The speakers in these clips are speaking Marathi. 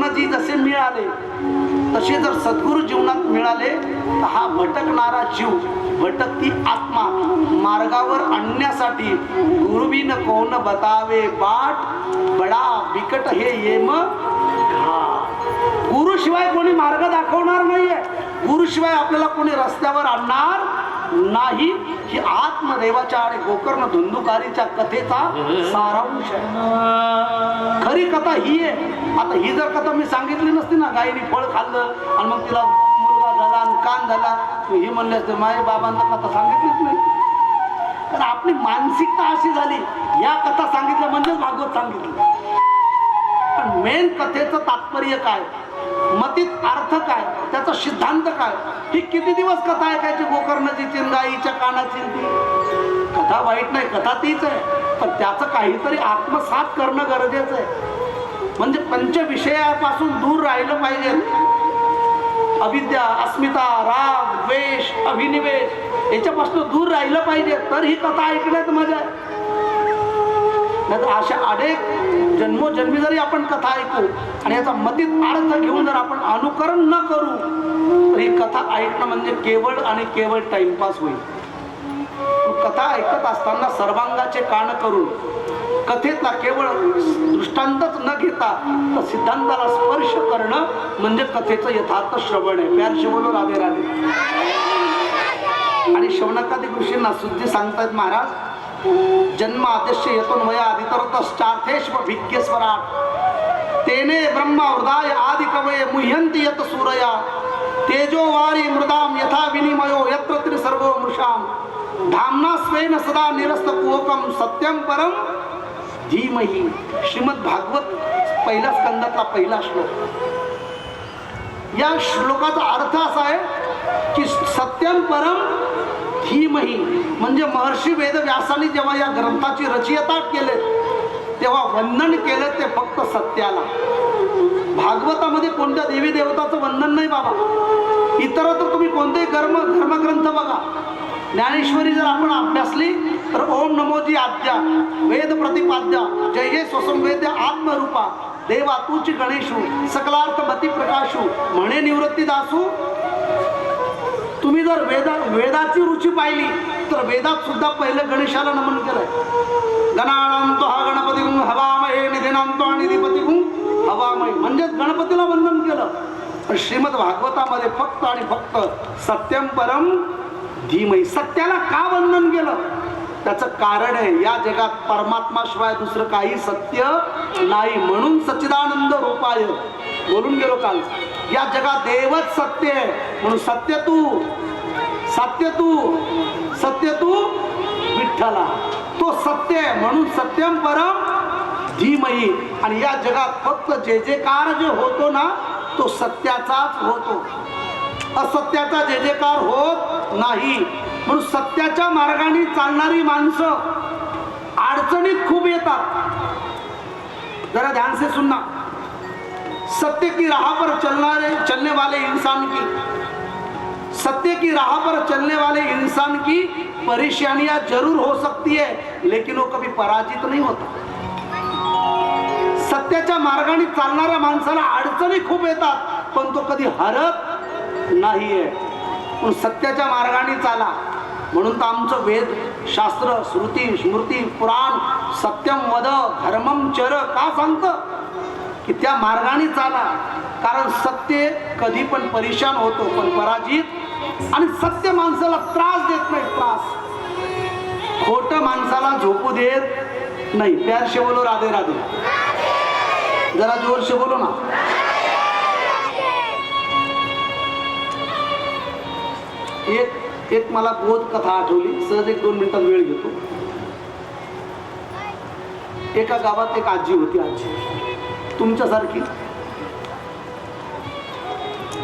गोकर्णजी जसे मिळाले तसे जर सद्गुरू जीवनात मिळाले तर हा भटकणारा जीव भटकती आत्मा मार्गावर आणण्यासाठी गुरुबीन कोण बतावे बाट बडा बिकट हे येम गुरुशिवाय कोणी मार्ग दाखवणार नाहीये. गुरुशिवाय आपल्याला कोणी रस्त्यावर आणणार नाही ही आत्मदेवाच्या आणि गोकर्ण धुंदुकारीच्या कथेचा सारांश आहे. खरी कथा ही आहे. आता ही जर कथा मी सांगितली नसती ना गायीने फळ खाल्लं आणि मग तिला मुलगा झाला आणि कान झाला तू ही म्हणले असते माझ्या बाबांना कथा सांगितलीच नाही. तर आपली मानसिकता अशी झाली या कथा सांगितल्या म्हणजेच भागवत सांगितलं. पण मेन कथेचं तात्पर्य काय? मतीत अर्थ काय? त्याचा सिद्धांत काय? ही किती दिवस कथा ऐकायची? गोकर्णाची चिंदाईच्या कानाची कथा वाईट नाही कथा तीच आहे. पण त्याचं काहीतरी आत्मसात करणं गरजेचं आहे. म्हणजे पंचविषयापासून दूर राहिलं पाहिजे. अविद्या अस्मिता राग द्वेष अभिनिवेश याच्यापासून दूर राहिलं पाहिजे. तर ही कथा ऐकण्यात मजा आहे. नाहीतर अशा अनेक जन्मोजन्मी जरी आपण कथा ऐकू आणि याचा मतीत अर्थ घेऊन जर आपण अनुकरण न करू तर ही कथा ऐकणं म्हणजे केवळ आणि केवळ टाइमपास होईल. कथा ऐकत असताना सर्वांगाचे कान करून कथेतला केवळ दृष्टांतच न घेता तर सिद्धांताला स्पर्श करणं म्हणजे कथेचं यथार्थ श्रवण आहे. प्यार शिवलो राधे राधे. आणि शवनकादी ऋषींना सुद्धी सांगतायत महाराज जन्म आदेश्य येतून वया तेने ब्रह्म हृदय आदि कवये मुह्यंती यत सूरया। तेजो वारी मृदाम यथा विनिमयो यत्र त्रिसर्वो मृषाम। धामना स्वेन सदा निरस्त कुहकम सत्यम परम धीमही। श्रीमद भागवत पहिल्या स्कंदातला पहिला श्लोक। या श्लोकाचा अर्थ असा आहे की सत्यम परम धीमही म्हणजे महर्षी वेद व्यासाने जेव्हा या ग्रंथाची रचयता केले तेव्हा वंदन केलं ते फक्त सत्याला. भागवतामध्ये कोणत्या देवी देवताचं वंदन नाही बाबा. इतर तर तुम्ही कोणतेही कर्म धर्मग्रंथ बघा. ज्ञानेश्वरी जर आपण अभ्यासली तर ओम नमोजी आद्या वेद प्रतिपाद्या जय हे स्वसंवेद्य आत्मरूपा देवा तूची गणेशू सकलार्थ मती प्रकाशू म्हणे निवृत्ती दासू तुम्ही जर वेदा वेदाची रुची पाहिली तर वेदात सुद्धा पहिलं गणेशाला नमन केलंय. गणानांतो हा गणपती गुण हवामय निधीनांतो आणि निधीपती गुण हवामय म्हणजेच गणपतीला वंदन केलं. पण श्रीमद भागवतामध्ये फक्त आणि फक्त सत्यम परम धीमय सत्याला का वंदन केलं? त्याचं कारण आहे या जगात परमात्माशिवाय दुसरं काही सत्य नाही म्हणून सच्चिदानंद रूपाय. बोलून गेलो काल. या जगात देवच सत्य आहे म्हणून सत्य तू. सत्य तू सत्य तू विठ्ठला. तो सत्य आहे म्हणून सत्यम परम धीमही. आणि या जगात फक्त जे जे कार जे होतो ना तो सत्याचाच होतो. असत्याचा जे जे कार होत नाही. म्हणून सत्याच्या मार्गाने चालणारी माणसं अडचणीत खूप येतात. जरा ध्यान से सुनना सत्य की राह पर चलणारे चलने वाले इंसान की. सत्य की राह पर चलने वाले इंसान की परेशानियां जरूर हो सकती है लेकिन वो कभी पराजित नहीं होता। सत्याच्या मार्गाने चालणाऱ्या माणसाला अडचणी खूप येतात पण तो कधी हरत नाहीये. पण सत्याच्या मार्गाने चाला. म्हणून तर आमचं वेद शास्त्र श्रुती स्मृती पुराण सत्यम वद धर्मम चर का सांगतं? की त्या मार्गाने चाला. कारण सत्य कधी पण परेशान होतो पण पराजित आणि सत्य माणसाला त्रास देत नाही त्रास. खोट माणसाला झोपू देत नाही. प्यारशे बोलो राधे राधे. जरा जोरशे बोलो ना. एक एक मला बोध कथा आठवली. सहज एक दोन मिनिटात वेळ घेतो. एका गावात एक आजी होती आजी. तुमच्यासारखी.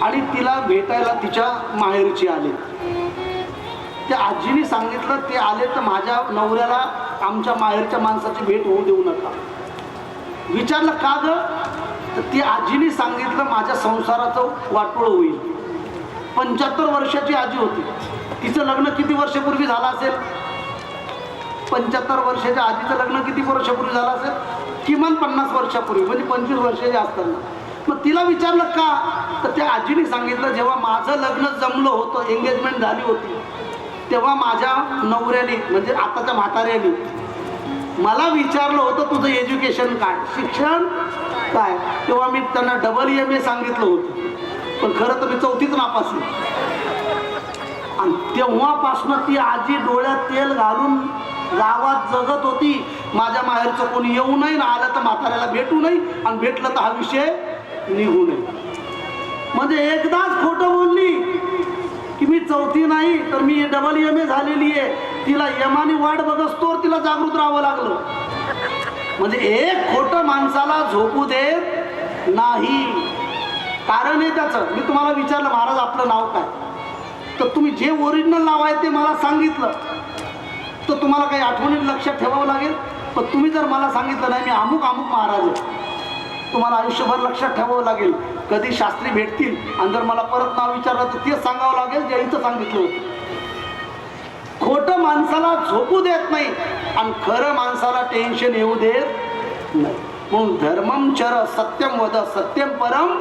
आणि तिला भेटायला तिच्या माहेरची आले. त्या आजीने सांगितलं ते आले तर माझ्या नवऱ्याला आमच्या माहेरच्या माणसाची भेट होऊ देऊ नका. विचारलं का ग? तर ती आजीने सांगितलं माझ्या संसाराचं वाटोळ होईल. पंच्याहत्तर वर्षाची आजी होती. तिचं लग्न किती वर्षापूर्वी झालं असेल? पंच्याहत्तर वर्षाच्या आजीचं लग्न किती वर्षापूर्वी झालं असेल? किमान पन्नास वर्षापूर्वी म्हणजे पंचवीस वर्षाचे असताना मग तिला विचारलं का? तर त्या आजीने सांगितलं जेव्हा माझं लग्न जमलं होतं एंगेजमेंट झाली होती तेव्हा माझ्या नवऱ्याने म्हणजे आताच्या म्हाताऱ्याने मला विचारलं होतं तुझं एज्युकेशन काय? शिक्षण काय? तेव्हा मी त्यांना डबल एम ए सांगितलं होतं. पण खरं तर मी चौथीच नापास आणि तेव्हापासून ती आजी डोळ्यात तेल घालून गावात जगत होती. माझ्या माहेरचं कोणी येऊ नये ना आलं तर म्हाताऱ्याला भेटू नये आणि भेटलं तर हा विषय निघू नये. म्हणजे एकदाच खोटं बोलली की मी चौथी नाही तर मी डबल एम ए झालेली आहे. तिला यमाने वाट बघस्तोर तिला जागृत राहावं लागलं. म्हणजे एक खोटं माणसाला झोपू देत नाही. कारण आहे त्याचं. मी तुम्हाला विचारलं महाराज आपलं नाव काय? तर तुम्ही जे ओरिजिनल नाव आहे ते मला सांगितलं. तर तुम्हाला काही आठवणीत लक्षात ठेवावं लागेल. पण तुम्ही जर मला सांगितलं नाही मी अमुक अमुक महाराज आहे. तुम्हाला आयुष्यभर लक्षात ठेवावं लागेल. कधी शास्त्री भेटतील आणि जर मला परत नाव विचारलं तर तेच सांगावं लागेल जे इथं सांगितलं होतं. खोटं माणसाला झोपू देत नाही आणि खरं माणसाला टेन्शन येऊ देत नाही. म्हणून धर्मम चर सत्यम वद सत्यम परम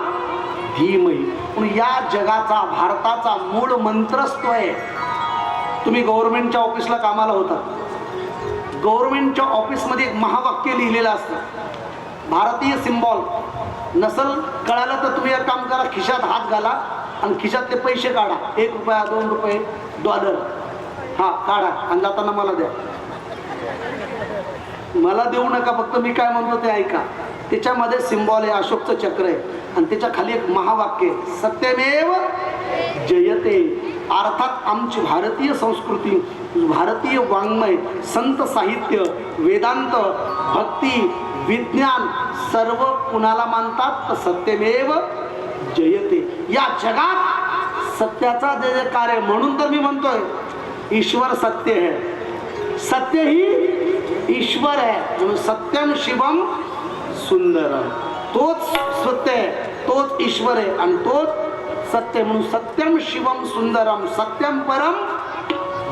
धीमही. म्हणून या जगाचा भारताचा मूळ मंत्रच तो आहे. तुम्ही गव्हर्नमेंटच्या ऑफिसला कामाला होता. गव्हर्नमेंटच्या ऑफिसमध्ये एक महावाक्य लिहिलेलं असतं. भारतीय सिम्बॉल नसल कळालं तर तुम्ही एक काम करा खिशात हात घाला आणि खिशात ते पैसे काढा. एक रुपया दोन रुपये डॉलर हा काढा आणि जाताना मला द्या. मला देऊ नका फक्त मी काय म्हणतो ते ऐका. त्याच्यामध्ये सिम्बॉल आहे अशोकचं चक्र आहे. आणि त्याच्याखाली एक महावाक्य आहे. सत्यमेव जयते. अर्थात आमची भारतीय संस्कृती भारतीय वाङ्मय संत साहित्य वेदांत भक्ती विज्ञान सर्व कुणाला मानतात तर सत्यमेव जयते. या जगात सत्याचा जे जे कार्य म्हणून तर मी म्हणतोय ईश्वर सत्य है. सत्य ही ईश्वर आहे म्हणून सत्यम शिवम सुंदर. तोच सत्य आहे तोच ईश्वर आहे आणि तोच सत्य म्हणून सत्यम शिवम सुंदरम सत्यम परम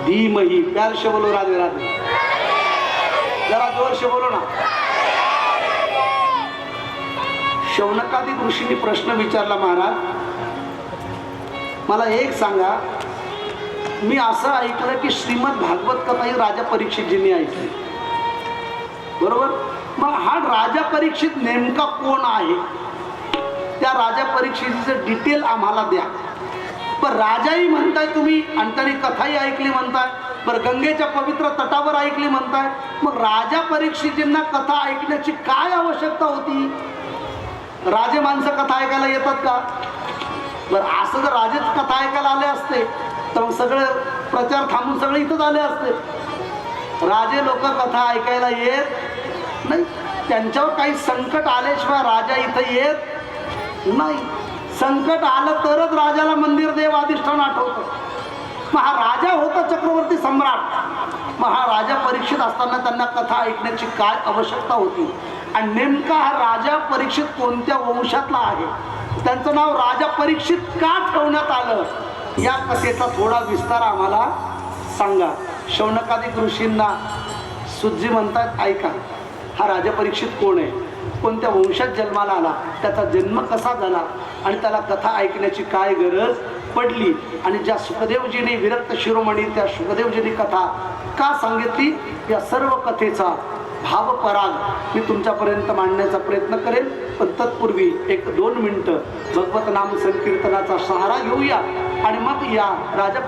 धीमही. प्यारशे बोलो राधे राधे. जरा जोरशे बोलो ना. शौनकादी ऋषींनी प्रश्न विचारला महाराज मला एक सांगा. मी असं ऐकलं की श्रीमद भागवत कथा ही राजा परीक्षितजींनी ऐकली. बरोबर? मग हा राजा परीक्षित नेमका कोण आहे? त्या राजा परीक्षेचं डिटेल आम्हाला द्या. पण राजाही म्हणताय तुम्ही आणि त्यांनी कथाही ऐकली म्हणताय बरं गंगेच्या पवित्र तटावर ऐकली म्हणताय मग राजा परीक्षितींना कथा ऐकण्याची काय आवश्यकता होती? राजे माणसं कथा ऐकायला येतात का? बरं असं जर राजेच कथा ऐकायला आले असते तर मग सगळे प्रचार थांबून सगळे इथंच आले असते. राजे लोक कथा ऐकायला येत नाही. त्यांच्यावर काही संकट आल्याशिवाय राजा इथं येत नाही संकट आलं तरच राजाला मंदिर देव अधिष्ठान आठवतं. मग हा राजा होता चक्रवर्ती सम्राट. मग हा राजा परीक्षित असताना त्यांना कथा ऐकण्याची काय आवश्यकता होती? आणि नेमका हा राजा परीक्षित कोणत्या वंशातला आहे? त्यांचं नाव राजा परीक्षित का ठेवण्यात आलं? या कथेचा थोडा विस्तार आम्हाला सांगा. शौनकादिक ऋषींना सुज्जी म्हणतात ऐका हा राजा परीक्षित कोण आहे? कोणत्या वंशात जन्माला आला त्याचा जन्म कसा झाला आणि त्याला कथा ऐकण्याची काय गरज पडली आणि ज्या सुखदेवजीने विरक्त शिरोमणी त्या सुखदेवजीने कथा का सांगितली या सर्व कथेचा भावपराग मी तुमच्यापर्यंत मांडण्याचा प्रयत्न करेन. पण तत्पूर्वी एक दोन मिनटं भगवत नाम संकीर्तनाचा सहारा घेऊया आणि मग या राजा